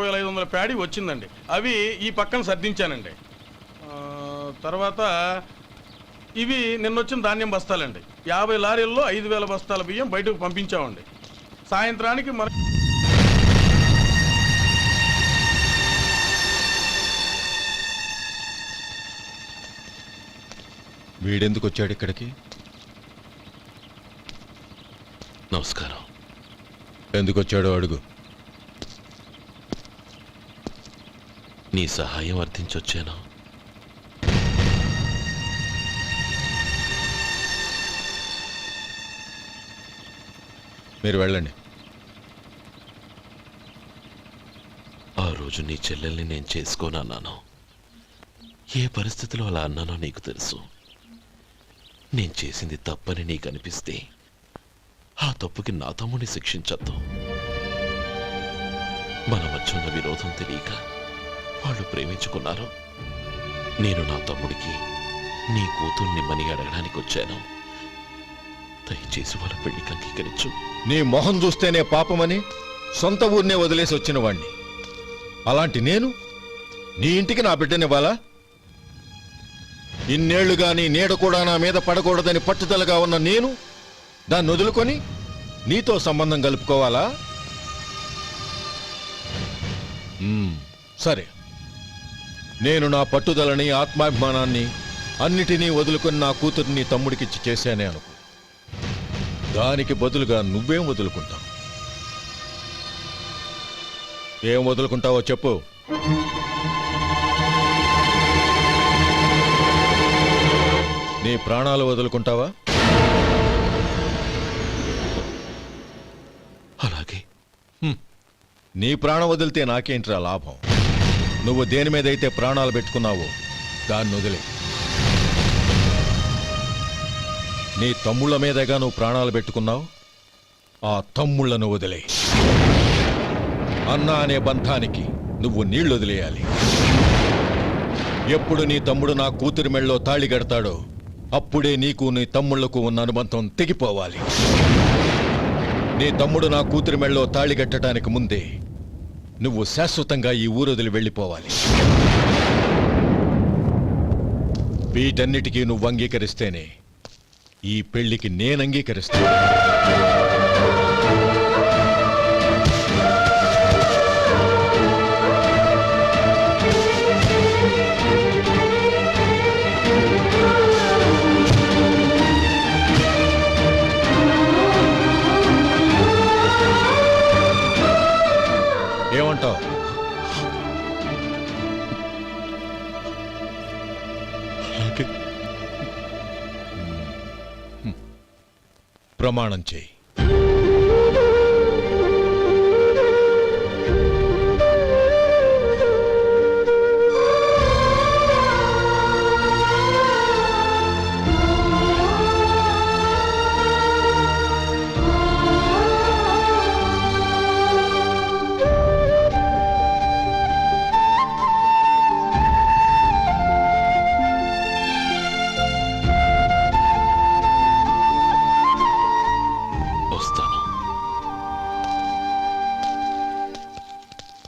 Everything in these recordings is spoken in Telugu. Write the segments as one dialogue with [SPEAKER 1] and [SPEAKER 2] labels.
[SPEAKER 1] వేల ఐదు వందల ప్యాడీ వచ్చిందండి. అవి ఈ పక్కన సర్దించానండి. ఆ, తర్వాత ఇవి నిన్న వచ్చిన ధాన్యం బస్తాలండి. యాభై లారీల్లో ఐదు వేల బస్తాల బియ్యం బయటకు పంపించామండి. సాయంత్రానికి మన
[SPEAKER 2] వీడెందుకు వచ్చాడు ఇక్కడికి?
[SPEAKER 3] నమస్కారం.
[SPEAKER 2] ఎందుకు వచ్చాడో అడుగు.
[SPEAKER 3] నీ సహాయం అర్థించొచ్చాను
[SPEAKER 2] మీరు వెళ్ళండి.
[SPEAKER 3] ఆ రోజు నీ చెల్లెల్ని నేను చేసుకోనన్నాను. ఏ పరిస్థితిలో అలా అన్నానో నీకు తెలుసు. నేను చేసింది తప్పని నీకు అనిపిస్తే ఆ తప్పుకి నా తమ్ముని శిక్షించద్దు. మన మధ్య ఉన్న విరోధం తెలియక వాళ్ళు ప్రేమించుకున్నారు. నేను నా తమ్ముడికి నీ కూతుర్ని మని అడగడానికి వచ్చాను. దయచేసి వాళ్ళ పెళ్ళికి అంగీకరించు.
[SPEAKER 2] నీ మొహం చూస్తేనే పాపమని సొంత ఊరినే వదిలేసి వచ్చిన వాణ్ణి అలాంటి నేను నీ ఇంటికి నా బిడ్డనివ్వాలా? ఇన్నేళ్ళుగా నీ నీడ కూడా నా మీద పడకూడదని పట్టుదలగా ఉన్న నేను దాన్ని వదులుకొని నీతో సంబంధం కలుపుకోవాలా? సరే. నేను నా పట్టుదలని ఆత్మాభిమానాన్ని అన్నిటినీ వదులుకొని నా కూతుర్ని తమ్ముడికిచ్చి చేశానే అనుకో. దానికి బదులుగా నువ్వేం వదులుకుంటావు? ఏం వదులుకుంటావో చెప్పు. నీ ప్రాణాలు వదులుకుంటావా?
[SPEAKER 3] అలాగే.
[SPEAKER 2] నీ ప్రాణం వదిలితే నాకేంట్రా లాభం? నువ్వు దేని మీదైతే ప్రాణాలు పెట్టుకున్నావో దాన్ని వదిలే. నీ తమ్ముళ్ళ మీదగా నువ్వు ప్రాణాలు పెట్టుకున్నావు ఆ తమ్ముళ్ళను వదిలే. అన్న అనే బంధానికి నువ్వు నీళ్ళు వదిలేయాలి. ఎప్పుడు నీ తమ్ముడు నా కూతురి మెళ్ళలో తాళి కడతాడో అప్పుడే నీకు నీ తమ్ముళ్ళకు ఉన్న అనుబంధం తెగిపోవాలి. నీ తమ్ముడు నా కూతురి మెళ్ళలో తాళి కట్టడానికి ముందే నువ్వు శాశ్వతంగా ఈ ఊరొదిలి వెళ్ళిపోవాలి. వీటన్నిటికీ నువ్వు అంగీకరిస్తేనే ఈ పెళ్ళికి నేను అంగీకరిస్తాను. ప్రమాణం చేయి.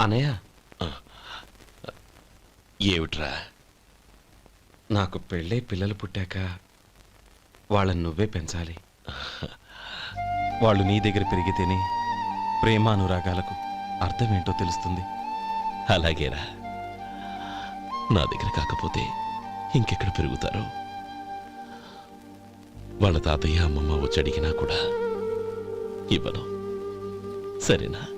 [SPEAKER 4] అనయ్య
[SPEAKER 3] ఏమిట్రా?
[SPEAKER 4] నాకు పెళ్ళై పిల్లలు పుట్టాక వాళ్ళని నువ్వే పెంచాలి.
[SPEAKER 5] వాళ్ళు నీ దగ్గర పెరిగితేనే ప్రేమానురాగాలకు అర్థమేంటో తెలుస్తుంది.
[SPEAKER 3] అలాగేరా. నా దగ్గర కాకపోతే ఇంకెక్కడ పెరుగుతారు? వాళ్ళ తాతయ్య అమ్మమ్మ వచ్చి అడిగినా కూడా ఇవ్వను. సరేనా?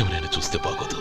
[SPEAKER 3] ఎవరైనా చూస్తే బాగోదు.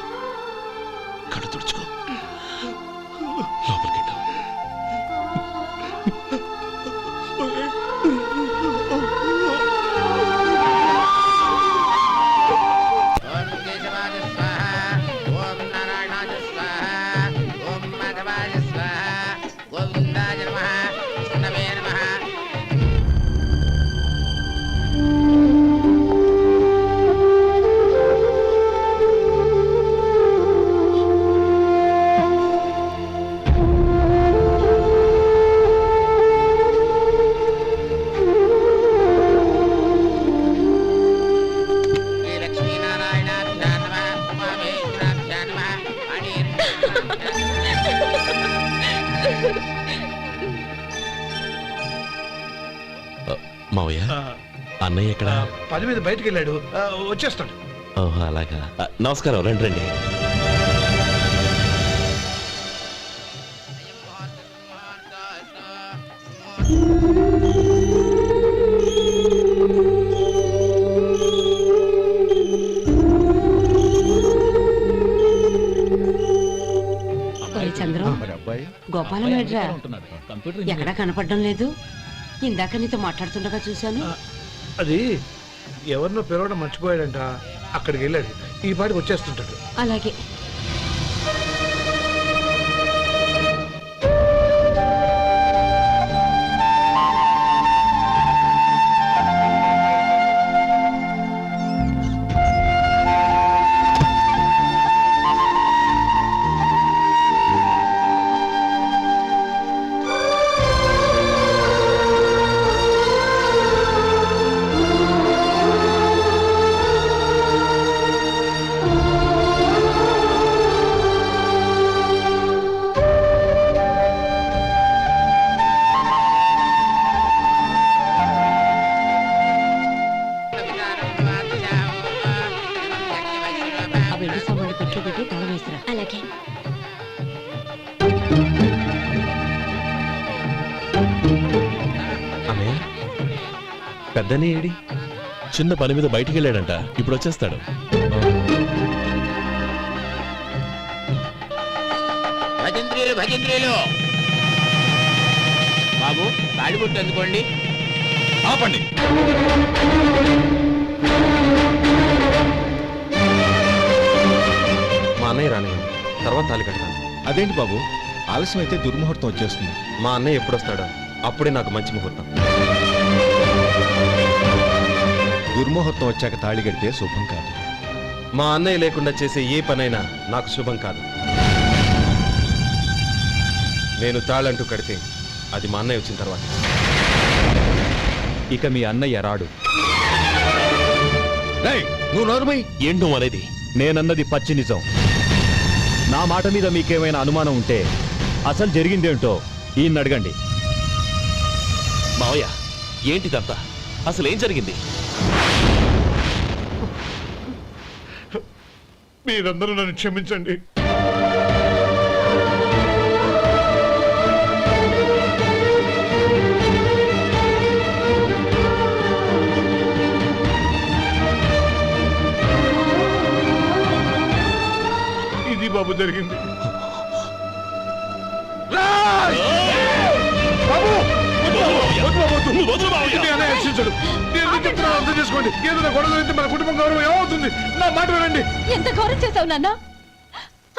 [SPEAKER 6] మీద బయటికి వెళ్ళాడు. వచ్చేస్తాడు.
[SPEAKER 3] ఓహో అలాగా. ఆ, నమస్కారం రండి రండి.
[SPEAKER 7] ఒరే చంద్రం
[SPEAKER 2] మరి అబ్బాయి?
[SPEAKER 7] గోపాలం ఏడ్రా ఎక్కడా కనపడడం లేదు? ఇందాక నీతో మాట్లాడుతుండగా చూశాను.
[SPEAKER 6] అది ఎవరినో పిలవడం మర్చిపోయాడంట అక్కడికి వెళ్ళాడు. ఈ పాటికి వచ్చేస్తుంటాడు.
[SPEAKER 7] అలాగే.
[SPEAKER 5] పెద్దనే ఏడి?
[SPEAKER 3] చిన్న పని మీద బయటికి వెళ్ళాడంట. ఇప్పుడు వచ్చేస్తాడు.
[SPEAKER 8] భజంత్రీలు భజంత్రీలు! బాబు తాడిబొట్టు అందుకోండి.
[SPEAKER 2] ఆపండి.
[SPEAKER 5] మా అన్నయ్య రానివ్వండి. తర్వాత తాలి కడతాను
[SPEAKER 2] అదేంటి బాబు? ఆలస్యం అయితే దుర్ముహూర్తం వచ్చేస్తుంది.
[SPEAKER 5] మా అన్నయ్య ఎప్పుడు వస్తాడో అప్పుడే నాకు మంచి ముహూర్తం.
[SPEAKER 2] దుర్ముహూర్తం వచ్చాక తాళి కడితే శుభం కాదు.
[SPEAKER 5] మా అన్నయ్య లేకుండా చేసే ఏ పనైనా నాకు శుభం కాదు. నేను తాళంటూ కడితే అది మా అన్నయ్య వచ్చిన తర్వాత.
[SPEAKER 4] ఇక మీ అన్నయ్య రాడు.
[SPEAKER 2] రేయ్, నువ్వు నోరుమై
[SPEAKER 3] ఏంటో అనేది
[SPEAKER 4] నేనన్నది పచ్చి నిజం. నా మాట మీద మీకేమైనా అనుమానం ఉంటే అసలు జరిగిందేంటో ఈయన అడగండి.
[SPEAKER 3] మావయ్య ఏంటిదంతా అసలు ఏం జరిగింది?
[SPEAKER 6] మీరందరూ నన్ను క్షమించండి ఇది బాబు జరిగింది రాజ్! బాబు! వద్దు బాబు! వద్దు బాబు, వద్దు. ఇది మీ అన్నయ్య రక్షించడు. నేను ఎందుకు చెప్తున్నానో అర్థం చేసుకోండి. ఏదైనా గొడవ జరిగితే మన కుటుంబం గౌరవం ఏమవుతుంది? నా మాట వినండి.
[SPEAKER 9] ఎంత ఘోరం చేసావు నాన్న?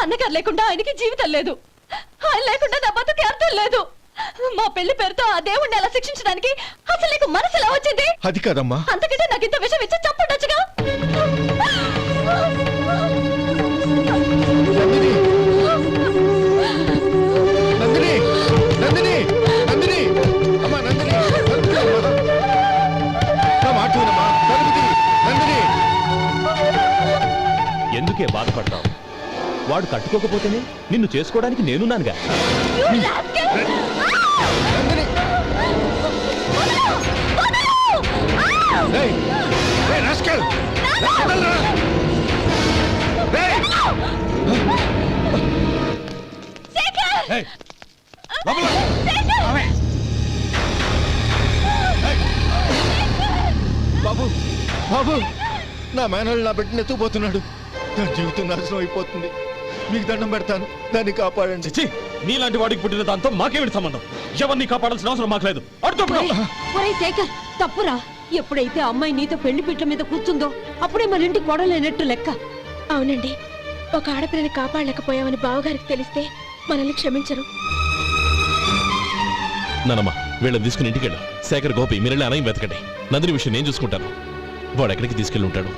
[SPEAKER 9] అన్నగారు లేకుండా ఆయనకి జీవితం లేదు. ఆయన లేకుండా నా బతుకి అర్థం లేదు. మా పెళ్ళి పేరుతో ఆ దేవుణ్ణి అలా శిక్షించడానికి అసలు నీకు మనసు ఎలా వచ్చింది?
[SPEAKER 2] అది కాదమ్మా.
[SPEAKER 9] అంతకంటే నాకు ఇంత విషయం ఇచ్చి చంపుండొచ్చుగా?
[SPEAKER 4] ఒప్పుకోకపోతేనే నిన్ను చేసుకోవడానికి నేనున్నానుగా.
[SPEAKER 2] బాబు! బాబు! నా మేనల్ నా బిడ్డను ఎత్తుకుపోతున్నాడు. నా జీవితం నాశనం అయిపోతుంది. మీకు దండం పెడతాను. దాన్ని కాపాడండి.
[SPEAKER 4] చిచి నీలాంటి వాడికి పుట్టిన దాంతో మాకేమిటి సంబంధం. ఎవరిని కాపాడాల్సిన అవసరం మాకు లేదు. అడుగుతున్నావు
[SPEAKER 7] ఒరేయ్ శేఖర్ తప్పురా. ఎప్పుడైతే అమ్మాయి నీతో పెళ్ళి పీటల మీద కూర్చుందో అప్పుడే మన ఇంటి కొడలేనట్టు లెక్క.
[SPEAKER 9] అవునండి. ఒక ఆడపిల్లని కాపాడలేకపోయామని బావగారికి తెలిస్తే మనల్ని క్షమించరు.
[SPEAKER 3] నానమ్మ వీళ్ళని తీసుకుని ఇంటికి వెళ్ళు శేఖర్ గోపి మీరు అనయం వెతకండి. నందిని విషయం నేను చూసుకుంటాను. వాడు ఎక్కడికి తీసుకెళ్ళి ఉంటాడు?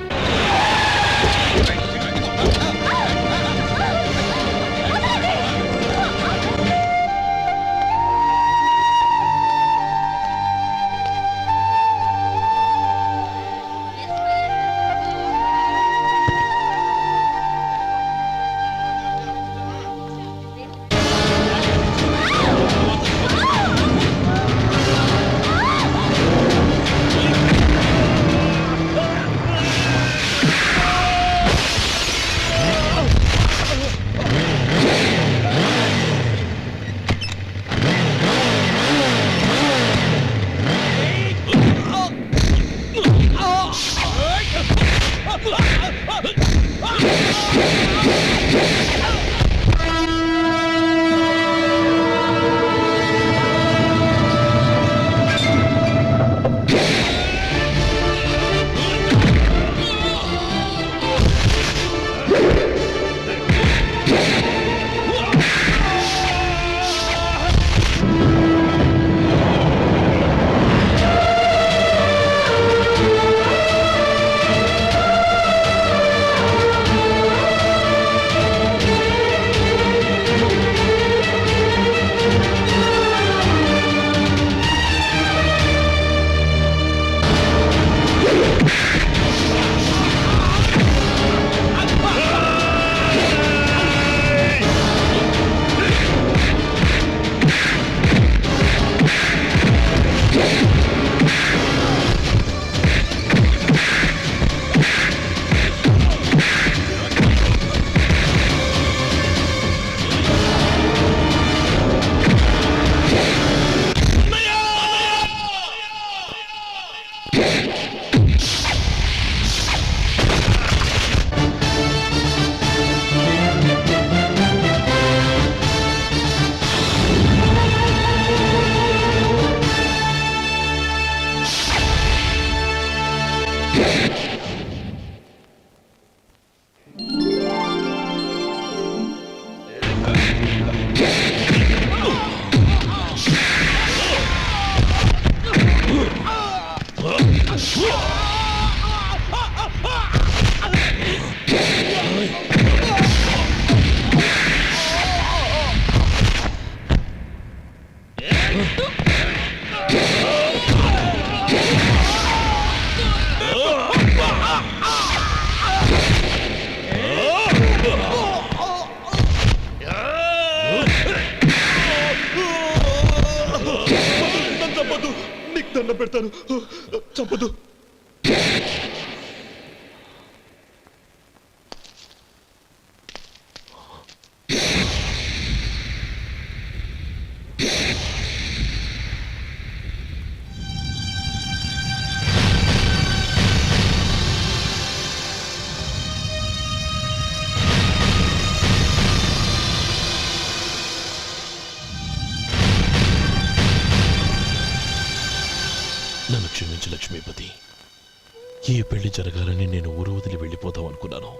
[SPEAKER 3] పెళ్ళి జరగాలని నేను ఊరు వదిలి వెళ్ళిపోదాం అనుకున్నాను.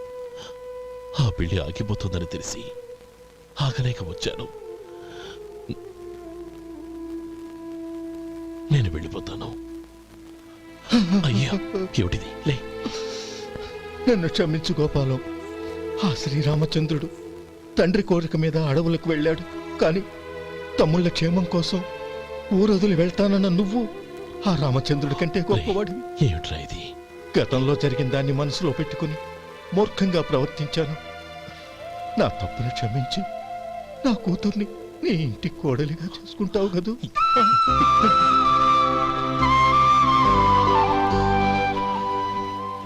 [SPEAKER 3] ఆ పెళ్ళి ఆగిపోతుందని తెలిసి ఆగలేక వచ్చాను. నేను వెళ్ళిపోతాను. అయ్యా ఏమిటిది? లే.
[SPEAKER 2] నన్ను క్షమించు గోపాలం. ఆ శ్రీరామచంద్రుడు తండ్రి కోరిక మీద అడవులకు వెళ్ళాడు. కానీ తమ్ముళ్ళ క్షేమం కోసం ఊరొదిలి వెళ్తానన్న నువ్వు ఆ రామచంద్రుడి కంటే గొప్పవాడివి.
[SPEAKER 3] ఏమిట్రా ఇది?
[SPEAKER 2] గతంలో జరిగిన దాన్ని మనసులో పెట్టుకుని మూర్ఖంగా ప్రవర్తించాను. నా తప్పును క్షమించి. నా కూతుర్ని నీ ఇంటి కోడలిగా చేసుకుంటావు కదూ.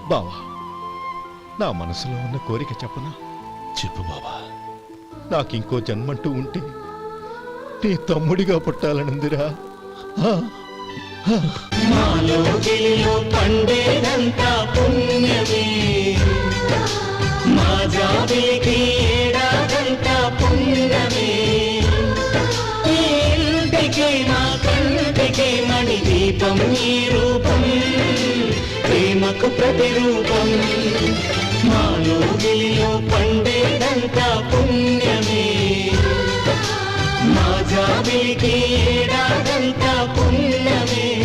[SPEAKER 2] బావా నా మనసులో ఉన్న కోరిక చెప్పనా?
[SPEAKER 3] చెప్పు బాబా
[SPEAKER 2] నాకింకో జన్మంటూ ఉంటే నీ తమ్ముడిగా పుట్టాలనుందిరా. మాలో
[SPEAKER 10] గిలిలో పండేదంతా పుణ్యమే. మా జాబిలికి ఏడాదంతా పుణ్యమే. ఇంటికి మా కంటికి మణి దీపం ఈ రూపం ప్రేమకు ప్రతిరూపం. మాలో గిలిలో పండేదంతా పుణ్యమే. మా జాబిలికి ఏడాదంతా పుణ్యమే.